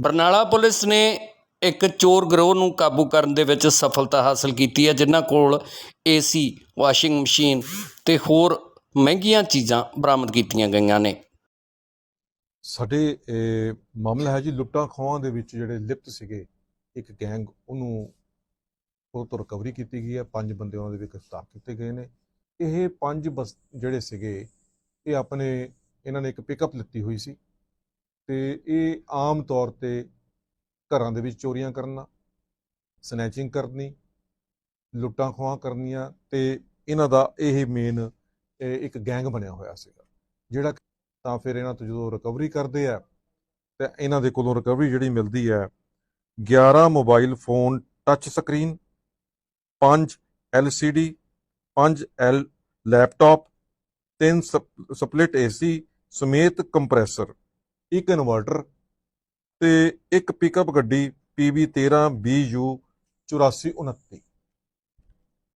Barnala police ਨੇ ਇੱਕ ਚੋਰ ਗਰੋਹ ਨੂੰ ਕਾਬੂ ਕਰਨ ਦੇ ਵਿੱਚ ਸਫਲਤਾ ਹਾਸਲ ਕੀਤੀ ਹੈ, ਜਿਨ੍ਹਾਂ ਕੋਲ ਏਸੀ, ਵਾਸ਼ਿੰਗ ਮਸ਼ੀਨ ਤੇ ਹੋਰ ਮਹਿੰਗੀਆਂ ਚੀਜ਼ਾਂ ਬਰਾਮਦ ਕੀਤੀਆਂ ਗਈਆਂ ਨੇ। ਸਾਡੇ ਮਾਮਲਾ ਹੈ ਜੀ, ਲੁੱਟਾਂ ਖੋਹਾਂ ਦੇ ਵਿੱਚ ਜਿਹੜੇ ਲਿਪਤ ਸੀਗੇ, ਇੱਕ ਗੈਂਗ ਉਹਨੂੰ ਉਹ ਤੋਂ ਰਿਕਵਰੀ ਕੀਤੀ ਗਈ ਹੈ। ਪੰਜ ਬੰਦੇ ਉਹਨਾਂ ਦੇ ਵੀ ਗ੍ਰਿਫਤਾਰ ਕੀਤੇ ਗਏ ਨੇ। ਇਹ ਪੰਜ ਬਸ ਜਿਹੜੇ ਸੀਗੇ, ਇਹ ਆਪਣੇ, ਇਹਨਾਂ ਨੇ ਇੱਕ ਪਿਕਅਪ ਲਿੱਤੀ ਹੋਈ ਸੀ। ਤੇ ਇਹ ਆਮ ਤੌਰ ਤੇ ਘਰਾਂ ਦੇ ਵਿੱਚ ਚੋਰੀਆਂ ਕਰਨਾ ਸਨੈਚਿੰਗ ਕਰਨੀ, ਲੁੱਟਾਂ ਖੋਹਾਂ ਕਰਨੀਆਂ ਤੇ ਇਹਨਾਂ ਦਾ ਇਹ ਮੇਨ ਇੱਕ ਗੈਂਗ ਬਣਿਆ ਹੋਇਆ ਸੀਗਾ। ਜਿਹੜਾ ਤਾਂ ਫਿਰ ਇਹਨਾਂ ਤੋਂ ਜਦੋਂ ਰਿਕਵਰੀ ਕਰਦੇ ਆ, ਤੇ ਇਹਨਾਂ ਦੇ ਕੋਲੋਂ ਰਿਕਵਰੀ ਜਿਹੜੀ ਮਿਲਦੀ ਹੈ 11 mobile phone touch screen 5 LCD 5 L laptop 3 split AC ਸਮੇਤ ਕੰਪਰੈਸਰ ਇੱਕ ਇਨਵਰਟਰ ਤੇ ਇੱਕ ਪਿਕਅਪ ਗੱਡੀ PB13 BU 8429